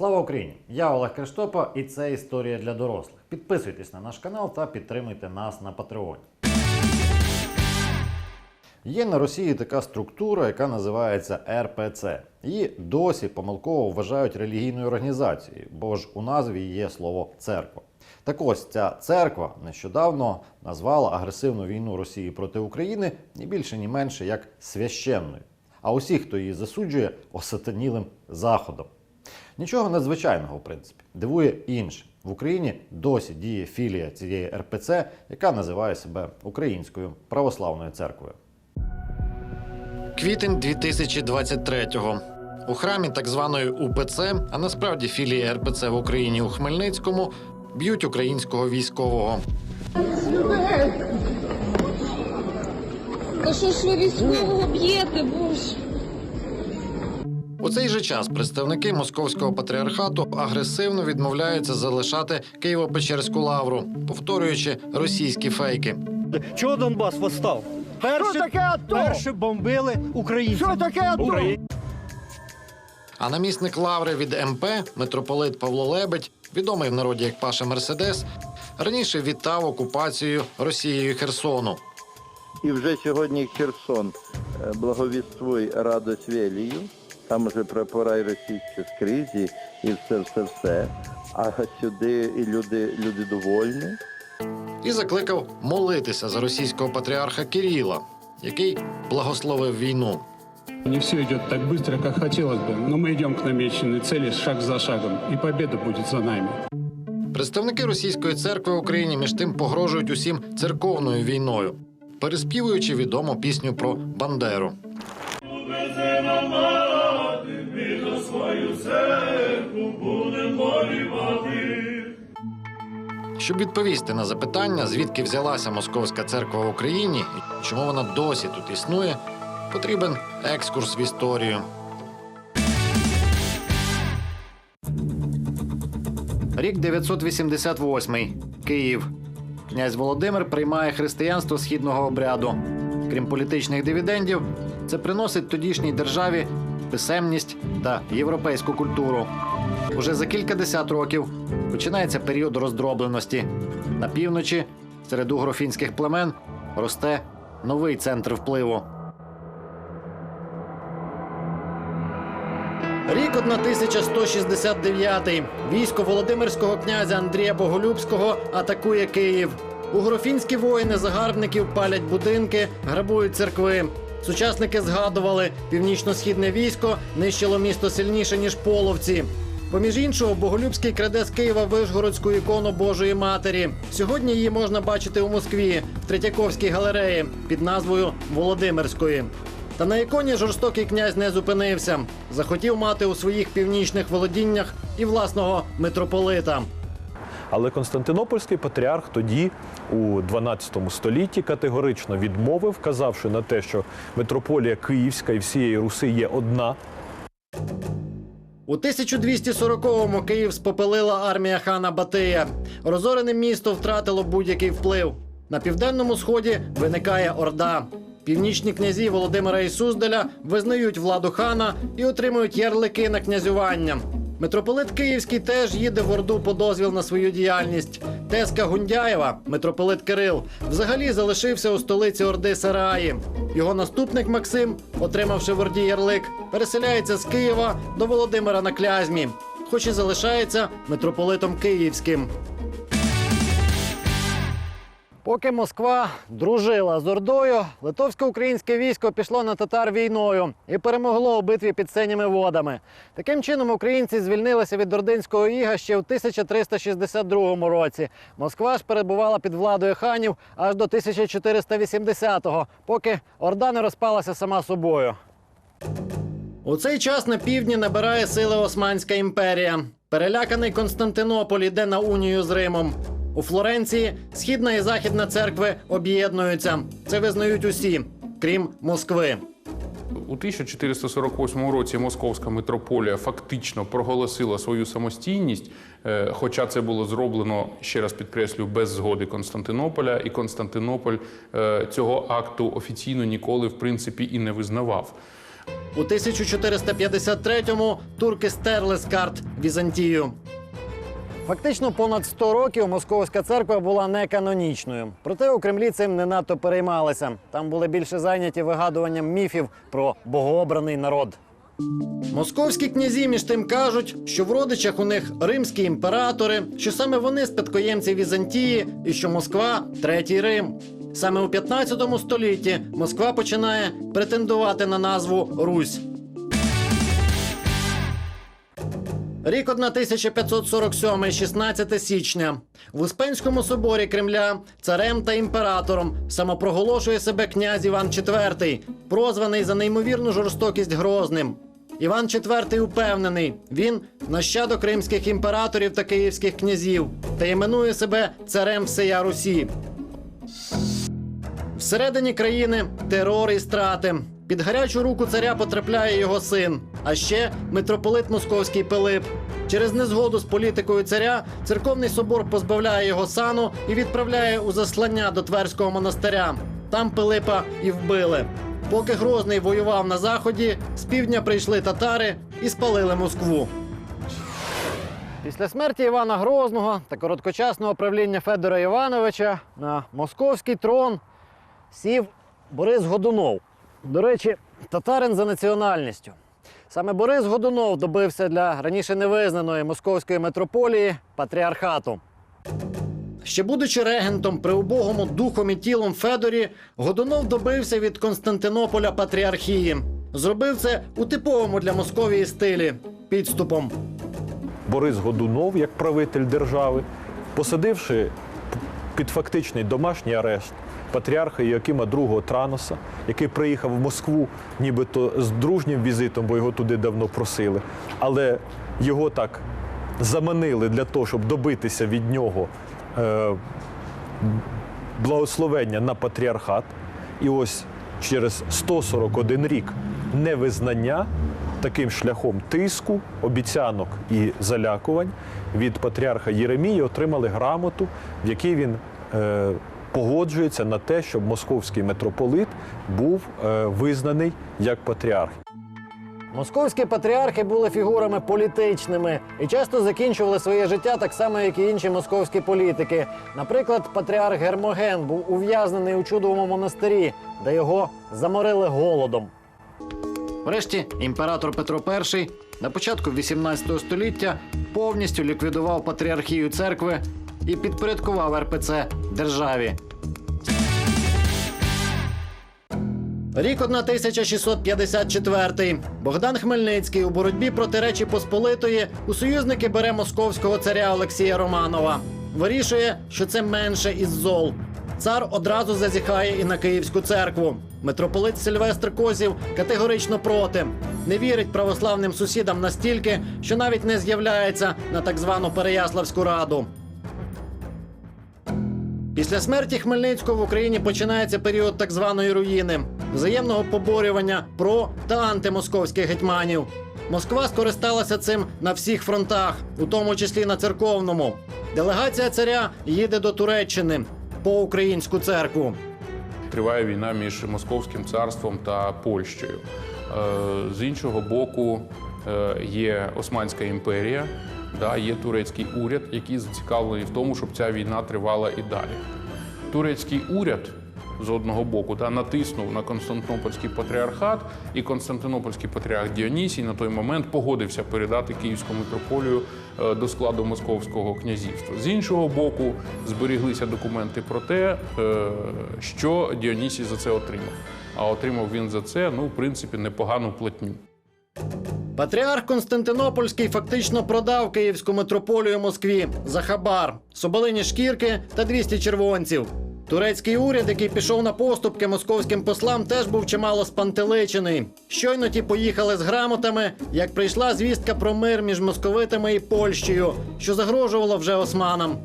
Слава Україні! Я Олег Криштопа і це історія для дорослих. Підписуйтесь на наш канал та підтримуйте нас на Патреоні. Є на Росії така структура, яка називається РПЦ. Її досі помилково вважають релігійною організацією, бо ж у назві є слово церква. Так ось ця церква нещодавно назвала агресивну війну Росії проти України ні більше, ні менше як священною. А усі, хто її засуджує, осатанілим заходом. Нічого надзвичайного, в принципі. Дивує інше. В Україні досі діє філія цієї РПЦ, яка називає себе Українською православною церквою. Квітень 2023-го. У храмі так званої УПЦ, а насправді філії РПЦ в Україні у Хмельницькому, б'ють українського військового. Та що ж ви військового б'єте, боже? У цей же час представники московського патріархату агресивно відмовляються залишати Києво-Печерську лавру, повторюючи російські фейки. Чого Донбас восстав? Перші, Що таке АТО? перші бомбили українців. Що таке АТО? Україн- А намісник лаври від МП, митрополит Павло Лебедь, відомий в народі як Паша Мерседес, раніше вітав окупацію Росією Херсону. І вже сьогодні Херсон е, благовіствуй радость Велію Там вже прапора і російські скрізь, і, і все, все, все. А сюди і люди, люди довольні. і закликав молитися за російського патріарха Кирила, який благословив війну. Не все идет так быстро, как хотелось бы, но мы идем к намеченной цели шаг за шагом, и победа будет за нами. Представники російської церкви в Україні між тим погрожують усім церковною війною, переспівуючи відому пісню про Бандеру. Щоб відповісти на запитання, звідки взялася московська церква в Україні і чому вона досі тут існує, потрібен екскурс в історію. Рік 988. Київ. Князь Володимир приймає християнство східного обряду. Крім політичних дивідендів, це приносить тодішній державі писемність та європейську культуру. Уже за кількадесят років починається період роздробленості. На півночі, серед угрофінських племен, росте новий центр впливу. Рік 1169. Військо Володимирського князя Андрія Боголюбського атакує Київ. Угрофінські воїни загарбників палять будинки, грабують церкви. Сучасники згадували, північно-східне військо нищило місто сильніше, ніж половці. Поміж іншого, Боголюбський краде з Києва Вишгородську ікону Божої Матері. Сьогодні її можна бачити у Москві в Третьяковській галереї під назвою Володимирської. Та на іконі жорстокий князь не зупинився. Захотів мати у своїх північних володіннях і власного митрополита. Але Константинопольський патріарх тоді, у 12 столітті, категорично відмовив, казавши на те, що митрополія Київська і всієї Руси є одна. У 1240-му Київ спопелила армія хана Батия. Розорене місто втратило будь-який вплив. На південному сході виникає Орда. Північні князі Володимира і Суздаля визнають владу хана і отримують ярлики на князювання. Митрополит Київський теж їде в Орду по дозвіл на свою діяльність. Теска Гундяєва, митрополит Кирил, взагалі залишився у столиці Орди Сараї. Його наступник Максим, отримавши в Орді ярлик, переселяється з Києва до Володимира на Клязьмі, хоч і залишається митрополитом Київським. Поки Москва дружила з Ордою, литовсько-українське військо пішло на татар війною і перемогло у битві під синіми водами. Таким чином українці звільнилися від ординського іга ще в 1362 році. Москва ж перебувала під владою ханів аж до 1480-го, поки Орда не розпалася сама собою. У цей час на півдні набирає сили Османська імперія. Переляканий Константинополь йде на унію з Римом. У Флоренції східна і західна церкви об'єднуються. Це визнають усі, крім Москви. У 1448 році Московська митрополія фактично проголосила свою самостійність, е, хоча це було зроблено ще раз підкреслю без згоди Константинополя, і Константинополь е, цього акту офіційно ніколи в принципі і не визнавав. У 1453-му турки стерли з карт Візантію. Фактично понад 100 років московська церква була неканонічною. Проте у Кремлі цим не надто переймалися. Там були більше зайняті вигадуванням міфів про богообраний народ. Московські князі між тим кажуть, що в родичах у них римські імператори, що саме вони спадкоємці Візантії і що Москва третій Рим. Саме у 15 столітті Москва починає претендувати на назву Русь. Рік 1547, 16 січня. В Успенському соборі Кремля царем та імператором самопроголошує себе князь Іван IV, прозваний за неймовірну жорстокість грозним. Іван IV упевнений, він нащадок римських імператорів та київських князів та іменує себе царем всея Русі. Всередині країни терор і страти. Під гарячу руку царя потрапляє його син, а ще митрополит Московський Пилип. Через незгоду з політикою царя церковний собор позбавляє його сану і відправляє у заслання до Тверського монастиря. Там Пилипа і вбили. Поки Грозний воював на заході, з півдня прийшли татари і спалили Москву. Після смерті Івана Грозного та короткочасного правління Федора Івановича на московський трон сів Борис Годунов. До речі, татарин за національністю. Саме Борис Годунов добився для раніше невизнаної московської митрополії патріархату. Ще будучи регентом при убогому духом і тілом Федорі, Годунов добився від Константинополя патріархії. Зробив це у типовому для Московії стилі підступом. Борис Годунов, як правитель держави, посадивши під фактичний домашній арешт патріарха Іоакима II Траноса, який приїхав в Москву нібито з дружнім візитом, бо його туди давно просили. Але його так заманили для того, щоб добитися від нього е, благословення на патріархат. І ось через 141 рік невизнання таким шляхом тиску, обіцянок і залякувань від патріарха Єремії отримали грамоту, в якій він е, погоджується на те, щоб московський митрополит був е, визнаний як патріарх. Московські патріархи були фігурами політичними і часто закінчували своє життя так само, як і інші московські політики. Наприклад, патріарх Гермоген був ув'язнений у чудовому монастирі, де його заморили голодом. Врешті імператор Петро І на початку 18 століття повністю ліквідував патріархію церкви і підпорядкував РПЦ державі. Рік 1654. Богдан Хмельницький у боротьбі проти Речі Посполитої у союзники бере московського царя Олексія Романова. Вирішує, що це менше із зол. Цар одразу зазіхає і на Київську церкву. Митрополит Сильвестр Козів категорично проти. Не вірить православним сусідам настільки, що навіть не з'являється на так звану Переяславську раду. Після смерті Хмельницького в Україні починається період так званої руїни, взаємного поборювання про та антимосковських гетьманів. Москва скористалася цим на всіх фронтах, у тому числі на церковному. Делегація царя їде до Туреччини по українську церкву. Триває війна між Московським царством та Польщею. Е, З іншого боку, е, є Османська імперія, да, є турецький уряд, який зацікавлений в тому, щоб ця війна тривала і далі. Турецький уряд з одного боку да, натиснув на Константинопольський патріархат, і Константинопольський патріарх Діонісій на той момент погодився передати Київську митрополію е, до складу Московського князівства. З іншого боку, зберіглися документи про те, е, що Діонісій за це отримав. А отримав він за це, ну, в принципі, непогану платню. Патріарх Константинопольський фактично продав київську митрополію Москві за хабар, соболині шкірки та 200 червонців. Турецький уряд, який пішов на поступки московським послам, теж був чимало спантеличений. Щойно ті поїхали з грамотами, як прийшла звістка про мир між московитами і Польщею, що загрожувало вже османам.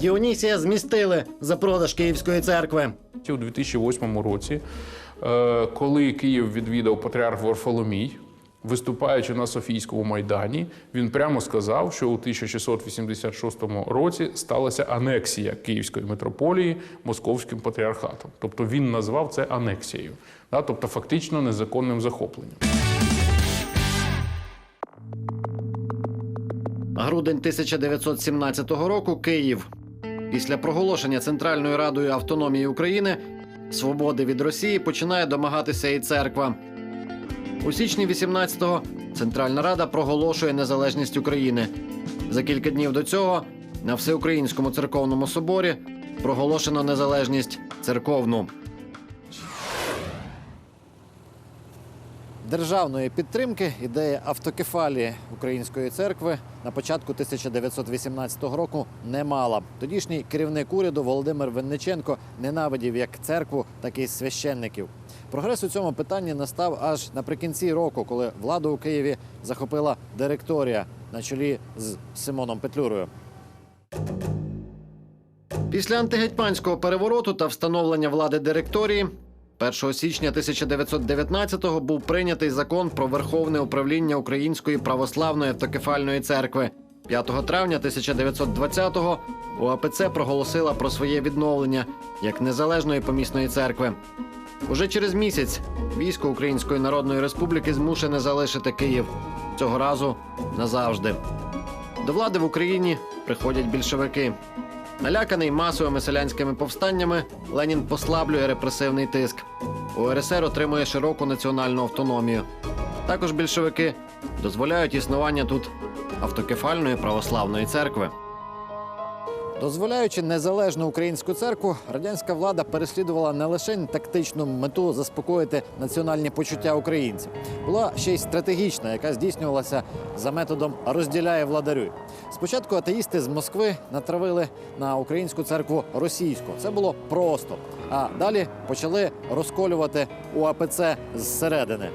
Діонісія змістили за продаж Київської церкви. У 2008 році, е, коли Київ відвідав патріарх Варфоломій, Виступаючи на Софійському майдані, він прямо сказав, що у 1686 році сталася анексія Київської митрополії Московським патріархатом. Тобто він назвав це анексією, тобто фактично незаконним захопленням. Грудень 1917 року Київ. Після проголошення Центральною Радою автономії України свободи від Росії починає домагатися і церква. У січні 18-го Центральна Рада проголошує незалежність України. За кілька днів до цього на Всеукраїнському церковному соборі проголошено незалежність церковну. Державної підтримки ідеї автокефалії Української церкви на початку 1918 року не мала. Тодішній керівник уряду Володимир Винниченко ненавидів як церкву, так і священників. Прогрес у цьому питанні настав аж наприкінці року, коли владу у Києві захопила директорія на чолі з Симоном Петлюрою. Після антигетьманського перевороту та встановлення влади директорії 1 січня 1919-го був прийнятий закон про верховне управління Української православної автокефальної церкви. 5 травня 1920-го УАПЦ проголосила про своє відновлення як незалежної помісної церкви. Уже через місяць військо Української Народної Республіки змушене залишити Київ цього разу назавжди. До влади в Україні приходять більшовики. Наляканий масовими селянськими повстаннями, Ленін послаблює репресивний тиск. УРСР отримує широку національну автономію. Також більшовики дозволяють існування тут автокефальної православної церкви. Дозволяючи незалежну українську церкву, радянська влада переслідувала не лише тактичну мету заспокоїти національні почуття українців, була ще й стратегічна, яка здійснювалася за методом розділяє владарюй. Спочатку атеїсти з Москви натравили на українську церкву російську. Це було просто. А далі почали розколювати УАПЦ зсередини.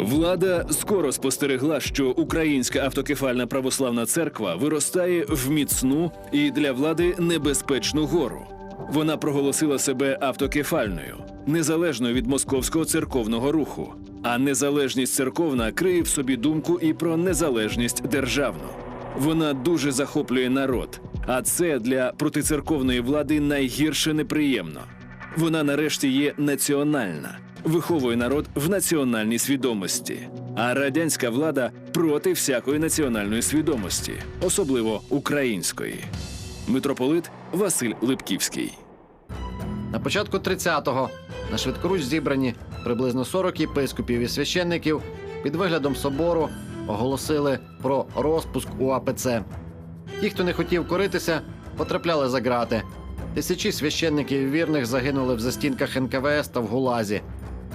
Влада скоро спостерегла, що Українська автокефальна православна церква виростає в міцну і для влади небезпечну гору. Вона проголосила себе автокефальною, незалежною від московського церковного руху. А незалежність церковна криє в собі думку і про незалежність державну. Вона дуже захоплює народ, а це для протицерковної влади найгірше неприємно. Вона нарешті є національна, виховує народ в національній свідомості. А радянська влада проти всякої національної свідомості, особливо української. Митрополит Василь Липківський. На початку 30-го на швидкоруч зібрані приблизно 40 єпископів і священників під виглядом собору оголосили про розпуск УАПЦ. Ті, хто не хотів коритися, потрапляли за ґрати. Тисячі священників і вірних загинули в застінках НКВС та в Гулазі.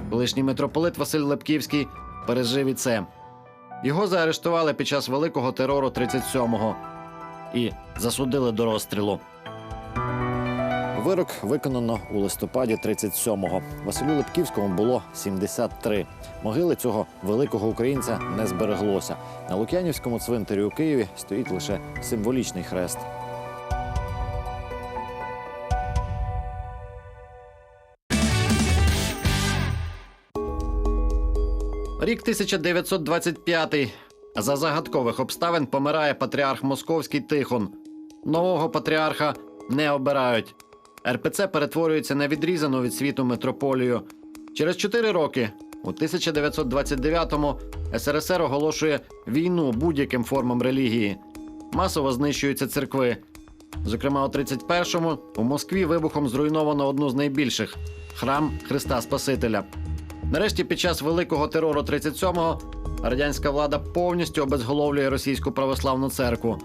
Колишній митрополит Василь Лепківський пережив і це. Його заарештували під час великого терору 37-го і засудили до розстрілу. Вирок виконано у листопаді 37-го. Василю Липківському було 73. Могили цього великого українця не збереглося. На Лук'янівському цвинтарі у Києві стоїть лише символічний хрест. Рік 1925. За загадкових обставин помирає патріарх Московський Тихон. Нового патріарха не обирають. РПЦ перетворюється на відрізану від світу митрополію. Через чотири роки, у 1929-му, СРСР оголошує війну будь-яким формам релігії. Масово знищуються церкви. Зокрема, у 31-му у Москві вибухом зруйновано одну з найбільших храм Христа Спасителя. Нарешті, під час великого терору 37-го радянська влада повністю обезголовлює російську православну церкву.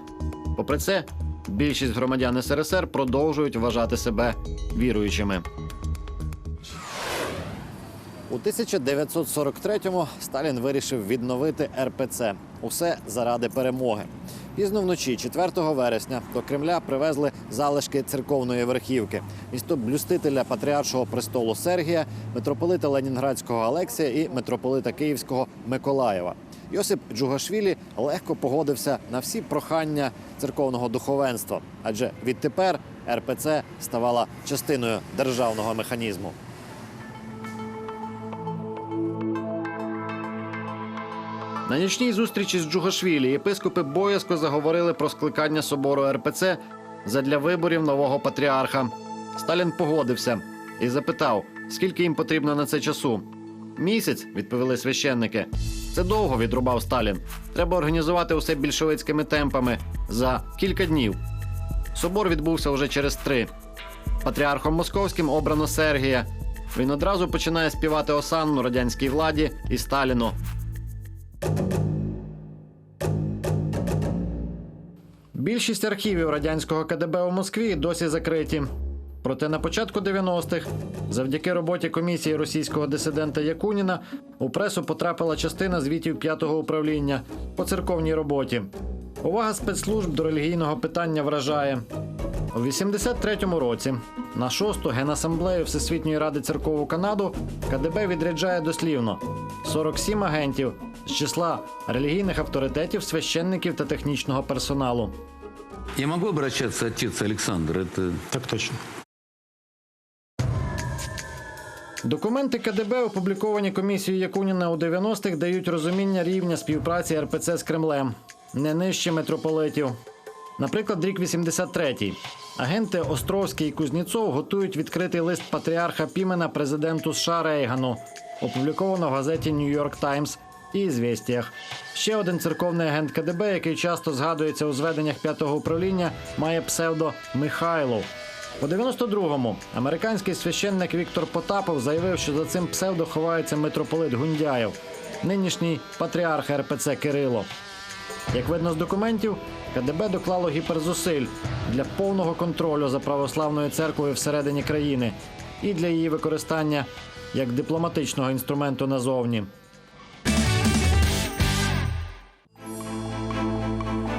Попри це, більшість громадян СРСР продовжують вважати себе віруючими. У 1943-му Сталін вирішив відновити РПЦ. Усе заради перемоги. Пізно вночі, 4 вересня, до Кремля привезли залишки церковної верхівки. Місто блюстителя патріаршого престолу Сергія, митрополита Ленінградського Алексія і митрополита Київського Миколаєва. Йосип Джугашвілі легко погодився на всі прохання церковного духовенства, адже відтепер РПЦ ставала частиною державного механізму. На нічній зустрічі з Джугашвілі єпископи боязко заговорили про скликання собору РПЦ задля виборів нового патріарха. Сталін погодився і запитав, скільки їм потрібно на це часу. Місяць, відповіли священники. Це довго відрубав Сталін. Треба організувати усе більшовицькими темпами за кілька днів. Собор відбувся уже через три. Патріархом московським обрано Сергія. Він одразу починає співати осанну радянській владі і Сталіну. Більшість архівів радянського КДБ у Москві досі закриті. Проте на початку 90-х, завдяки роботі комісії російського дисидента Якуніна, у пресу потрапила частина звітів п'ятого управління по церковній роботі. Увага спецслужб до релігійного питання вражає. У 83-му році на шосту генасамблею Всесвітньої ради церков у Канаду КДБ відряджає дослівно 47 агентів з числа релігійних авторитетів, священників та технічного персоналу. Я могу обращаться, отец Александр? Это Так точно. Документи КДБ, опубліковані комісією Якуніна у 90-х, дають розуміння рівня співпраці РПЦ з Кремлем, не нижче митрополитів. Наприклад, рік 83-й. Агенти Островський і Кузнєцов готують відкритий лист патріарха Пімена президенту США Рейгану, опубліковано в газеті Нью-Йорк Таймс і «Звєстіях». Ще один церковний агент КДБ, який часто згадується у зведеннях п'ятого управління, має псевдо Михайлов. У 92-му американський священник Віктор Потапов заявив, що за цим псевдо ховається митрополит Гундяєв, нинішній патріарх РПЦ Кирило. Як видно з документів, КДБ доклало гіперзусиль для повного контролю за православною церквою всередині країни і для її використання як дипломатичного інструменту назовні.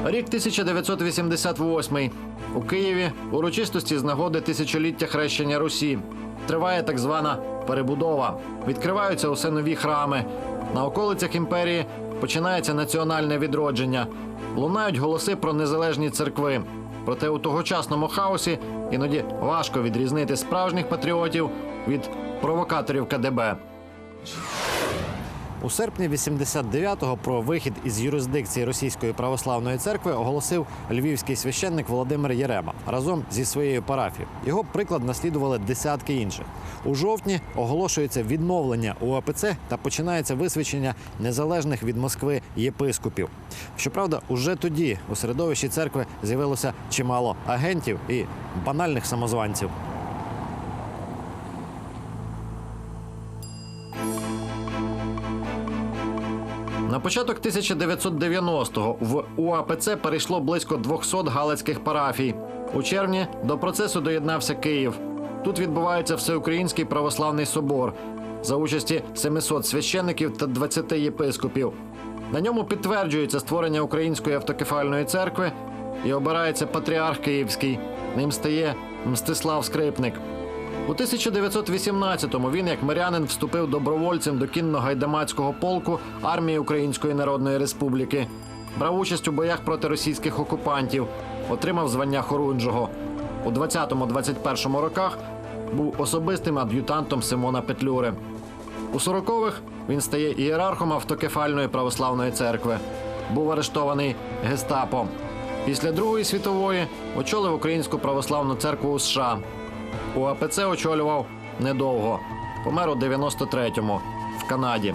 Рік 1988. У Києві урочистості з нагоди тисячоліття хрещення Русі. Триває так звана перебудова. Відкриваються усе нові храми. На околицях імперії починається національне відродження. Лунають голоси про незалежні церкви. Проте у тогочасному хаосі іноді важко відрізнити справжніх патріотів від провокаторів КДБ. У серпні 89-го про вихід із юрисдикції Російської православної церкви оголосив львівський священник Володимир Єрема разом зі своєю парафією. Його приклад наслідували десятки інших. У жовтні оголошується відновлення УАПЦ та починається висвячення незалежних від Москви єпископів. Щоправда, уже тоді у середовищі церкви з'явилося чимало агентів і банальних самозванців. На початок 1990-го в УАПЦ перейшло близько 200 галицьких парафій. У червні до процесу доєднався Київ. Тут відбувається Всеукраїнський православний собор за участі 700 священників та 20 єпископів. На ньому підтверджується створення Української автокефальної церкви і обирається патріарх Київський. Ним стає Мстислав Скрипник. У 1918-му він, як мирянин, вступив добровольцем до кінно-гайдамацького полку армії Української Народної Республіки. Брав участь у боях проти російських окупантів, отримав звання Хорунжого. У 20-21 роках був особистим ад'ютантом Симона Петлюри. У 40-х він стає ієрархом автокефальної православної церкви. Був арештований гестапо. Після Другої світової очолив Українську православну церкву у США. У АПЦ очолював недовго. Помер у 93-му в Канаді.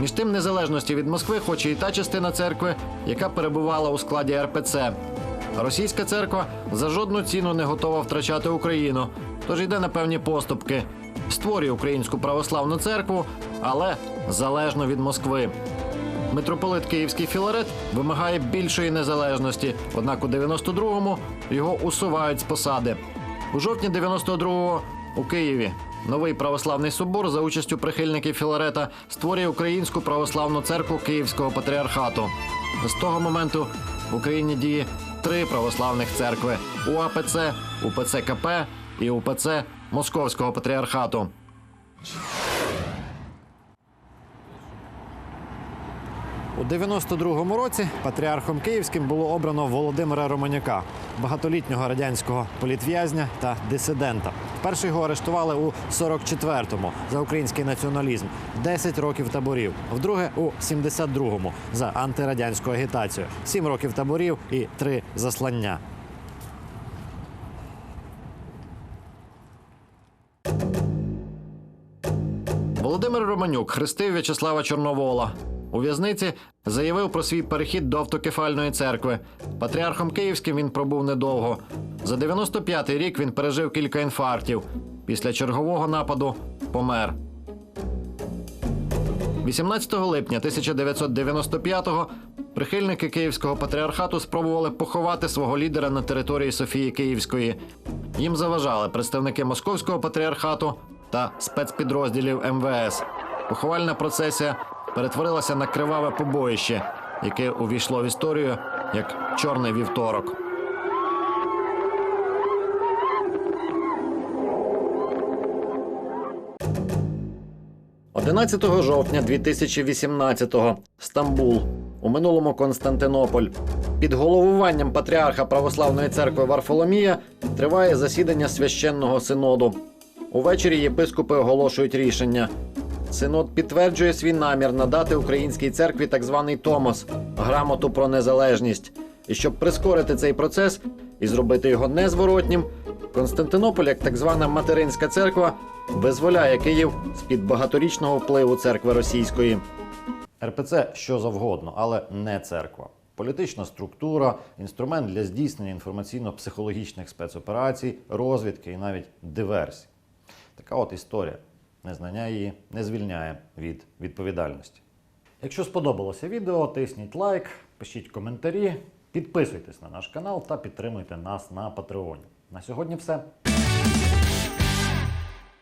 Між тим, незалежності від Москви хоче і та частина церкви, яка перебувала у складі РПЦ. Російська церква за жодну ціну не готова втрачати Україну, тож йде на певні поступки. Створює українську православну церкву, але залежно від Москви. Митрополит Київський Філарет вимагає більшої незалежності, однак у 92-му його усувають з посади. У жовтні 92-го у Києві новий православний собор за участю прихильників Філарета створює Українську православну церкву Київського патріархату. З того моменту в Україні діє три православних церкви: УАПЦ, УПЦ КП і УПЦ Московського патріархату. У 92-му році патріархом Київським було обрано Володимира Романюка, багатолітнього радянського політв'язня та дисидента. Вперше його арештували у 44-му за український націоналізм, 10 років таборів. Вдруге у 72-му за антирадянську агітацію, 7 років таборів і 3 заслання. Володимир Романюк хрестив В'ячеслава Чорновола. У в'язниці заявив про свій перехід до автокефальної церкви. Патріархом Київським він пробув недовго. За 95-й рік він пережив кілька інфарктів. Після чергового нападу помер. 18 липня 1995-го прихильники Київського патріархату спробували поховати свого лідера на території Софії Київської. Їм заважали представники Московського патріархату та спецпідрозділів МВС. Поховальна процесія перетворилася на криваве побоїще, яке увійшло в історію як чорний вівторок. 11 жовтня 2018-го Стамбул. У минулому Константинополь. Під головуванням патріарха Православної церкви Варфоломія триває засідання священного синоду. Увечері єпископи оголошують рішення. Синод підтверджує свій намір надати українській церкві так званий Томос грамоту про незалежність. І щоб прискорити цей процес і зробити його незворотнім, Константинополь, як так звана материнська церква, визволяє Київ з-під багаторічного впливу церкви російської. РПЦ що завгодно, але не церква. Політична структура, інструмент для здійснення інформаційно-психологічних спецоперацій, розвідки і навіть диверсій. Така от історія. Незнання її не звільняє від відповідальності. Якщо сподобалося відео, тисніть лайк, пишіть коментарі, підписуйтесь на наш канал та підтримуйте нас на Патреоні. На сьогодні все.